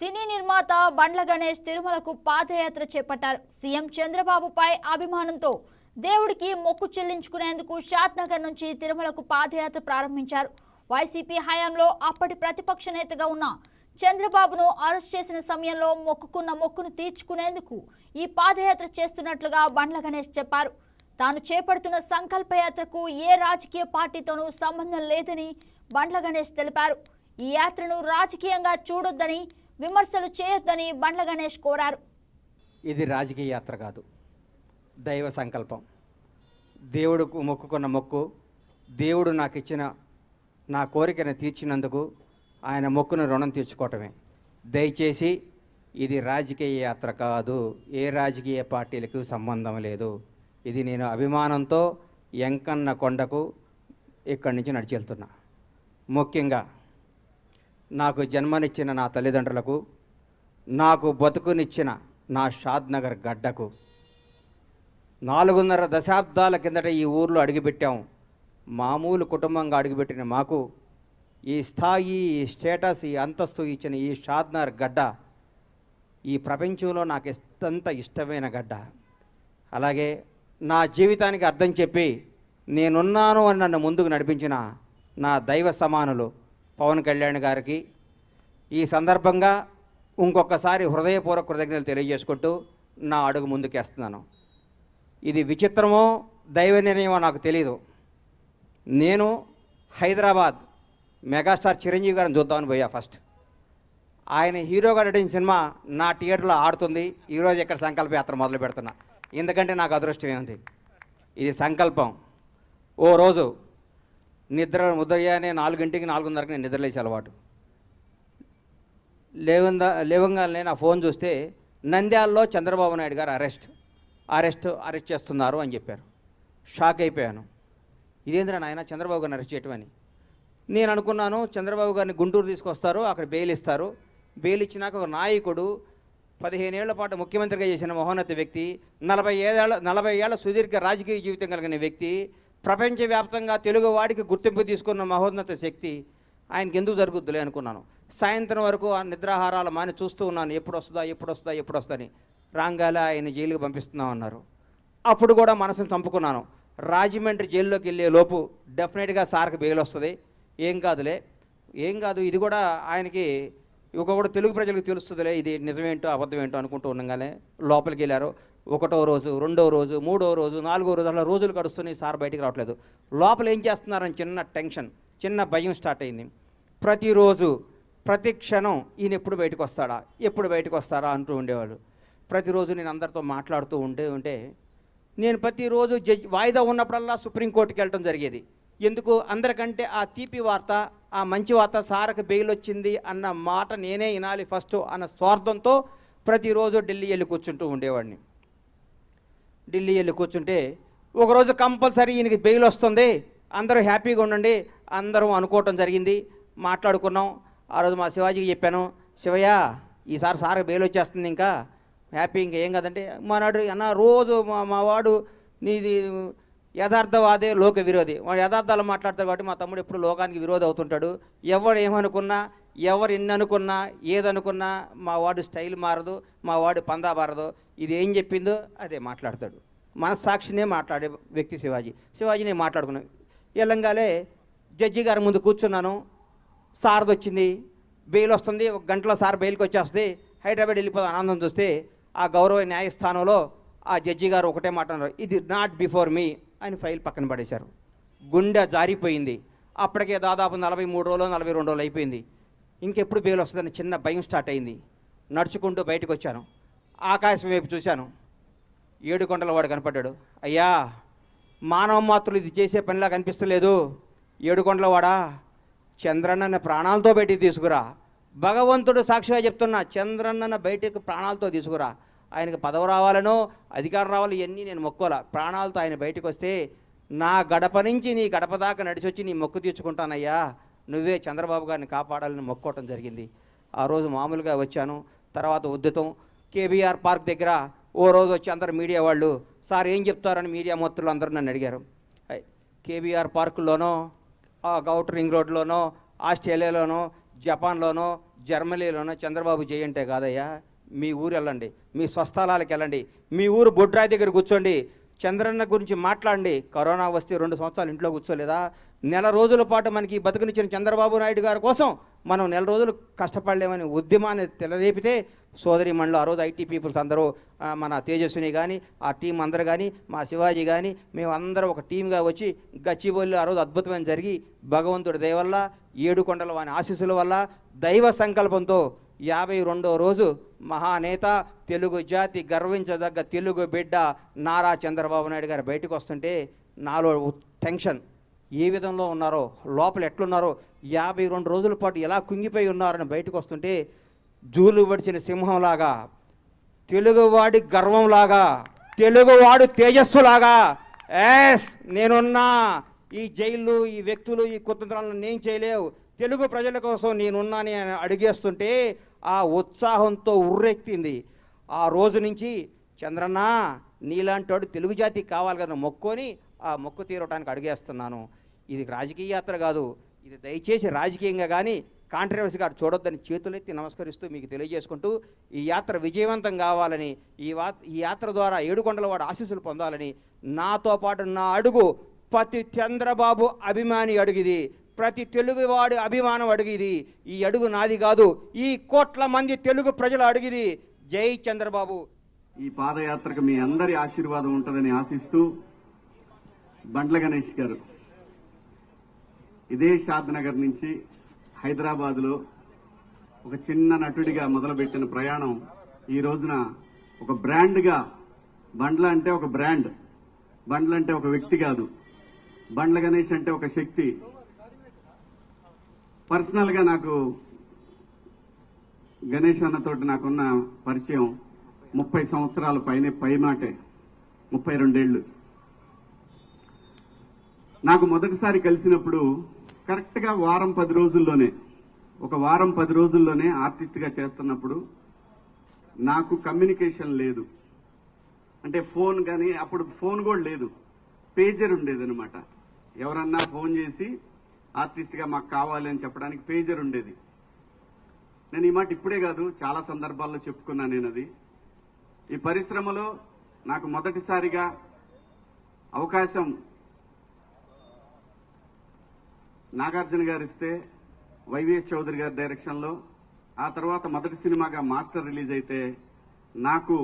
సినీ నిర్మాత బండ్ల గణేష్ తిరుమలకు పాదయాత్ర చేపట్టారు. సీఎం చంద్రబాబుపై అభిమానంతో దేవుడికి మొక్కు చెల్లించుకునేందుకు షాద్నగర్ నుంచి తిరుమలకు పాదయాత్ర ప్రారంభించారు. వైసీపీ హయాంలో అప్పటి ప్రతిపక్ష నేతగా ఉన్న చంద్రబాబును అరెస్ట్ చేసిన సమయంలో మొక్కుకున్న మొక్కును తీర్చుకునేందుకు ఈ పాదయాత్ర చేస్తున్నట్లుగా బండ్ల గణేష్ చెప్పారు. తాను చేపడుతున్న సంకల్పయాత్రకు ఏ రాజకీయ పార్టీతోనూ సంబంధం లేదని బండ్ల గణేష్ తెలిపారు. ఈ యాత్రను రాజకీయంగా చూడొద్దని విమర్శలు చేయొద్దని బండ్ల గణేష్ కోరారు. ఇది రాజకీయ యాత్ర కాదు దైవ సంకల్పం. దేవుడుకు మొక్కుకున్న మొక్కు దేవుడు నాకు ఇచ్చిన నా కోరికను తీర్చినందుకు ఆయన మొక్కును రుణం తీర్చుకోవటమే. దయచేసి ఇది రాజకీయ యాత్ర కాదు ఏ రాజకీయ పార్టీలకు సంబంధం లేదు. ఇది నేను అభిమానంతో ఎంకన్న కొండకు ఇక్కడి నుంచి నడిచెళ్తున్నా. ముఖ్యంగా నాకు జన్మనిచ్చిన నా తల్లిదండ్రులకు నాకు బతుకునిచ్చిన నా షాద్నగర్ గడ్డకు. నాలుగున్నర దశాబ్దాల కిందట ఈ ఊర్లో అడుగుపెట్టాం. మామూలు కుటుంబంగా అడుగుపెట్టిన మాకు ఈ స్థాయి ఈ స్టేటస్ ఈ అంతస్తు ఇచ్చిన ఈ షాద్నగర్ గడ్డ ఈ ప్రపంచంలో నాకు ఎంత ఇష్టమైన గడ్డ. అలాగే నా జీవితానికి అర్థం చెప్పి నేనున్నాను అని నన్ను ముందుకు నడిపించిన నా దైవ సమానులు. పవన్ కళ్యాణ్ గారికి ఈ సందర్భంగా ఇంకొకసారి హృదయపూర్వక కృతజ్ఞతలు తెలియజేసుకుంటూ నా అడుగు ముందుకేస్తున్నాను. ఇది విచిత్రమో దైవ నిర్ణయమో నాకు తెలియదు నేను హైదరాబాద్ మెగాస్టార్ చిరంజీవి గారిని చూద్దామని పోయా ఫస్ట్. ఆయన హీరోగా నటించిన సినిమా నా థియేటర్లో ఆడుతుంది. ఈరోజు ఇక్కడ సంకల్ప యాత్ర మొదలు పెడుతున్నా. ఎందుకంటే నాకు అదృష్టం ఏముంది? ఇది సంకల్పం. ఓ రోజు నిద్ర ముద్రయ్యానే నాలుగింటికి నాలుగున్నరకి నేను నిద్రలేసే అలవాటు. లేవందా లేవంగానే నా ఫోన్ చూస్తే నంద్యాలలో చంద్రబాబు నాయుడు గారు అరెస్ట్ అరెస్ట్ అరెస్ట్ చేస్తున్నారు అని చెప్పారు. షాక్ అయిపోయాను. ఇదేంద్రా నాయన చంద్రబాబు గారిని అరెస్ట్ చేయటమని? నేను అనుకున్నాను చంద్రబాబు గారిని గుంటూరు తీసుకొస్తారు అక్కడ బెయిల్ ఇస్తారు. బెయిల్ ఇచ్చినాక ఒక నాయకుడు పదిహేనేళ్ళ పాటు ముఖ్యమంత్రిగా చేసిన మహోన్నత వ్యక్తి నలభై ఏళ్ళ నలభై ఏళ్ళ సుదీర్ఘ రాజకీయ జీవితం కలిగిన వ్యక్తి ప్రపంచవ్యాప్తంగా తెలుగు వాడికి గుర్తింపు తీసుకున్న మహోన్నత శక్తి ఆయనకి ఎందుకు జరుగుద్దులే అనుకున్నాను. సాయంత్రం వరకు ఆ నిద్రాహారాలు మాని చూస్తూ ఉన్నాను. ఎప్పుడు వస్తుందా ఎప్పుడు వస్తుందా ఎప్పుడు వస్తుందని రాంగాలే ఆయన జైలుకి పంపిస్తున్నాం అన్నారు అప్పుడు కూడా మనసును చంపుకున్నాను. రాజమండ్రి జైల్లోకి వెళ్ళే లోపు డెఫినెట్గా సార్కి బెయిల్ వస్తుంది. ఏం కాదులే. ఏం కాదు ఇది కూడా ఆయనకి ఇక కూడా తెలుగు ప్రజలకు తెలుస్తుందిలే. ఇది నిజమేంటో అబద్ధమేంటో అనుకుంటూ ఉండగానే లోపలికి వెళ్ళారు. ఒకటో రోజు రెండో రోజు మూడో రోజు నాలుగో రోజు అలా రోజులు గడుస్తున్నాయి సార్ బయటికి రావట్లేదు. లోపల ఏం చేస్తున్నారని చిన్న టెన్షన్ చిన్న భయం స్టార్ట్ అయింది. ప్రతిరోజు ప్రతి క్షణం ఈయన ఎప్పుడు బయటకు వస్తాడా ఎప్పుడు బయటకు వస్తారా అంటూ ఉండేవాళ్ళు. ప్రతిరోజు నేను అందరితో మాట్లాడుతూ ఉండే ఉంటే నేను ప్రతిరోజు జడ్జి వాయిదా ఉన్నప్పుడల్లా సుప్రీంకోర్టుకి వెళ్ళడం జరిగేది. ఎందుకు? అందరికంటే ఆ తీపి వార్త ఆ మంచి వార్త సారకు బెయిల్ వచ్చింది అన్న మాట నేనే వినాలి ఫస్ట్ అన్న స్వార్థంతో ప్రతిరోజు ఢిల్లీ వెళ్ళి కూర్చుంటూ ఉండేవాడిని. ఢిల్లీ వెళ్ళి కూర్చుంటే ఒకరోజు కంపల్సరీ ఈయనకి బెయిల్ వస్తుంది. అందరూ హ్యాపీగా ఉండండి. అందరం అనుకోవటం జరిగింది. మాట్లాడుకున్నాం. ఆ రోజు మా శివాజీకి చెప్పాను శివయ్య ఈసారి సార్ బెయిల్ వచ్చేస్తుంది ఇంకా. హ్యాపీ ఇంకా ఏం కదంటే మానాడు అన్న రోజు మా మా వాడు నీది యథార్థవాదే లోక విరోధి. వాడు యథార్థాలు మాట్లాడతాడు కాబట్టి మా తమ్ముడు ఎప్పుడు లోకానికి విరోధి అవుతుంటాడు. ఎవరు ఏమనుకున్నా ఎవరు ఎన్ని అనుకున్నా ఏదనుకున్నా మా వాడు స్టైల్ మారదు మా వాడు పందా మారదు. ఇది ఏం చెప్పిందో అదే మాట్లాడతాడు. మనస్సాక్షినే మాట్లాడే వ్యక్తి శివాజీ. శివాజీ నేను మాట్లాడుకున్నాను ఎల్లంగాలే జడ్జి గారి ముందు కూర్చున్నాను. సార్ది వచ్చింది బెయిల్ వస్తుంది. ఒక గంటలో సార్ బెయిల్కి వచ్చేస్తుంది హైదరాబాద్ వెళ్ళిపోతే ఆనందం చూస్తే ఆ గౌరవ న్యాయస్థానంలో ఆ జడ్జి గారు ఒకటే మాట అన్నారు. ఇది నాట్ బిఫోర్ మీ అని ఫైల్ పక్కన పడేశారు. గుండె జారిపోయింది. అప్పటికే దాదాపు నలభై మూడు రోజులు నలభై రెండు రోజులు అయిపోయింది. ఇంకెప్పుడు బెయిల్ వస్తుందని చిన్న భయం స్టార్ట్ అయింది. నడుచుకుంటూ బయటకు వచ్చాను. ఆకాశం వైపు చూశాను. ఏడు కొండల వాడు కనపడ్డాడు. అయ్యా మానవ మాత్రులు ఇది చేసే పనిలా కనిపిస్తలేదు. ఏడు కొండల వాడా? చంద్రన్నన్న ప్రాణాలతో బయటికి తీసుకురా. భగవంతుడు సాక్షిగా చెప్తున్నా చంద్రన్నన్న బయటకు ప్రాణాలతో తీసుకురా. ఆయనకు పదవి రావాలనో అధికారం రావాలి ఇవన్నీ నేను మొక్కోలా. ప్రాణాలతో ఆయన బయటకు వస్తే నా గడప నుంచి నీ గడప దాకా నడిచొచ్చి నీ మొక్కు తీర్చుకుంటానయ్యా. నువ్వే చంద్రబాబు గారిని కాపాడాలని మొక్కోవటం జరిగింది. ఆ రోజు మామూలుగా వచ్చాను. తర్వాత ఉద్యతం కేబీఆర్ పార్క్ దగ్గర ఓ రోజు వచ్చి అందరు మీడియా వాళ్ళు సార్ ఏం చెప్తారని మీడియా మొత్తులు అందరూ నన్ను అడిగారు. కేబీఆర్ పార్కులోనో ఆ రింగ్ రోడ్లోనో ఆస్ట్రేలియాలోనో జపాన్లోనో జర్మనీలోనో చంద్రబాబు చేయంటే కాదయ్యా. మీ ఊరు వెళ్ళండి. మీ స్వస్థలాలకు వెళ్ళండి. మీ ఊరు బొడ్రాయి దగ్గర కూర్చోండి. చంద్రన్న గురించి మాట్లాడండి. కరోనా వస్తే రెండు సంవత్సరాలు ఇంట్లో కూర్చోలేదా? నెల రోజుల పాటు మనకి బతుకునిచ్చిన చంద్రబాబు నాయుడు గారి కోసం మనం నెల రోజులు కష్టపడలేమని ఉద్యమాన్ని తెలరేపితే సోదరి మండలి ఆ రోజు ఐటీ పీపుల్స్ అందరూ మన తేజస్విని కానీ ఆ టీం అందరు కానీ మా శివాజీ కానీ మేమందరూ ఒక టీంగా వచ్చి గచ్చిబౌలి ఆ రోజు అద్భుతమైన జరిగి భగవంతుడి దయ వల్ల ఏడు కొండల వాని ఆశీస్సుల వల్ల దైవ సంకల్పంతో యాభై రెండో రోజు మహానేత తెలుగు జాతి గర్వించదగ్గ తెలుగు బిడ్డ నారా చంద్రబాబు నాయుడు గారు బయటకు వస్తుంటే నాలో టెన్షన్. ఏ విధంలో ఉన్నారో లోపల ఎట్లున్నారో యాభై రెండు రోజుల పాటు ఎలా కుంగిపోయి ఉన్నారని బయటకు వస్తుంటే జూలు పడిచిన సింహంలాగా తెలుగువాడి గర్వంలాగా తెలుగువాడు తేజస్సులాగా ఎస్ నేనున్నా ఈ జైళ్ళు ఈ వ్యక్తులు ఈ కుతంత్రాలను నేను చేయలేవు. తెలుగు ప్రజల కోసం నేనున్నాని అని అడిగేస్తుంటే ఆ ఉత్సాహంతో ఉర్రెక్కింది. ఆ రోజు నుంచి చంద్రన్న నీలాంటోడు తెలుగు జాతికి కావాలి కదా మొక్కుని ఆ మొక్కు తీరటానికి అడిగేస్తున్నాను. ఇది రాజకీయ యాత్ర కాదు. ఇది దయచేసి రాజకీయంగా కానీ కాంట్రవర్సీగా చూడొద్దని చేతులెత్తి నమస్కరిస్తూ మీకు తెలియజేసుకుంటూ ఈ యాత్ర విజయవంతం కావాలని ఈ వా ఈ యాత్ర ద్వారా ఏడుకొండల వాడు ఆశీస్సులు పొందాలని నాతో పాటు నా అడుగు ప్రతి చంద్రబాబు అభిమాని అడుగుది. ప్రతి తెలుగువాడి అభిమానం అడిగిది ఈ అడుగు నాది కాదు ఈ కోట్ల మంది తెలుగు ప్రజలు అడిగిది జై చంద్రబాబు. ఈ పాదయాత్రకు మీ అందరి ఆశీర్వాదం ఉంటుందని ఆశిస్తూ బండ్ల గణేష్ గారు ఇదే షాద్నగర్ నుంచి హైదరాబాద్లో ఒక చిన్న నటుడిగా మొదలుపెట్టిన ప్రయాణం ఈ రోజున ఒక బ్రాండ్గా బండ్ల అంటే ఒక బ్రాండ్ బండ్ల అంటే ఒక వ్యక్తి కాదు బండ్ల గణేష్ అంటే ఒక శక్తి పర్సనల్గా నాకు గణేష్ అన్నతోటి నాకున్న పరిచయం ముప్పై సంవత్సరాల పైనే పై మాటే ముప్పై రెండేళ్ళు నాకు మొదటిసారి కలిసినప్పుడు కరెక్ట్గా వారం పది రోజుల్లోనే ఒక వారం పది రోజుల్లోనే ఆర్టిస్ట్గా చేస్తున్నప్పుడు నాకు కమ్యూనికేషన్ లేదు. అంటే ఫోన్ కానీ అప్పుడు ఫోన్ కూడా లేదు. పేజర్ ఉండేది అనమాట ఎవరన్నా ఫోన్ చేసి ఆర్టిస్ట్గా మాకు కావాలి అని చెప్పడానికి పేజర్ ఉండేది. నేను ఈ మాట ఇప్పుడే కాదు చాలా సందర్భాల్లో చెప్పుకున్నాను నేను అది ఈ పరిశ్రమలో నాకు మొదటిసారిగా అవకాశం నాగార్జున గారు ఇస్తే వైవిఎస్ చౌదరి గారి డైరెక్షన్లో ఆ తర్వాత మొదటి సినిమాగా మాస్టర్ రిలీజ్ అయితే నాకు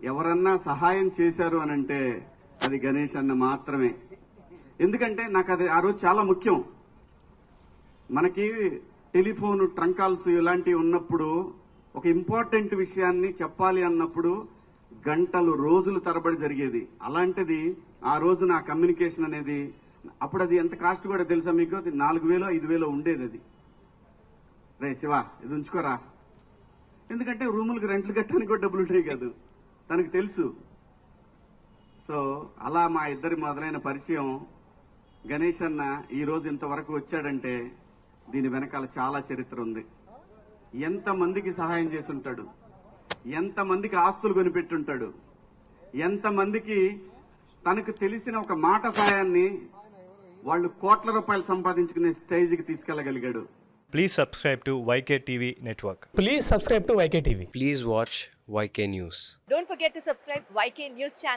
ఎవరన్నా సహాయం చేశారు అని అంటే అది గణేష్ అన్న మాత్రమే. ఎందుకంటే నాకు అది ఆ రోజు చాలా ముఖ్యం. మనకి టెలిఫోన్ ట్రంకాల్స్ ఇలాంటివి ఉన్నప్పుడు ఒక ఇంపార్టెంట్ విషయాన్ని చెప్పాలి అన్నప్పుడు గంటలు రోజులు తరబడి జరిగేది. అలాంటిది ఆ రోజు నా కమ్యూనికేషన్ అనేది అప్పుడు అది ఎంత కాస్ట్ కూడా తెలుసా మీకు? అది నాలుగు వేలో ఐదు వేలో ఉండేది అది. రే శివ ఇది ఉంచుకోరా. ఎందుకంటే రూములకు రెంట్లు కట్టడానికి కూడా డబ్బులు ఉంటాయి కాదు. తనకు తెలుసు. సో అలా మా ఇద్దరి మొదలైన పరిచయం గణేష్ అన్న ఈ రోజు ఇంతవరకు వచ్చాడంటే దీని వెనకాల చాలా చరిత్ర ఉంది ఎంతమందికి సహాయం చేసి ఉంటాడు ఎంతమందికి ఆస్తులు కొనిపెట్టుంటాడు ఎంతమందికి తనకు తెలిసిన ఒక మాట సాయాన్ని వాళ్ళు కోట్ల రూపాయలు సంపాదించుకునే స్టేజ్కి తీసుకెళ్ళగలిగాడు Please subscribe to YK TV Network. Please subscribe to YK TV. Please watch YK News. Don't forget to subscribe YK News channel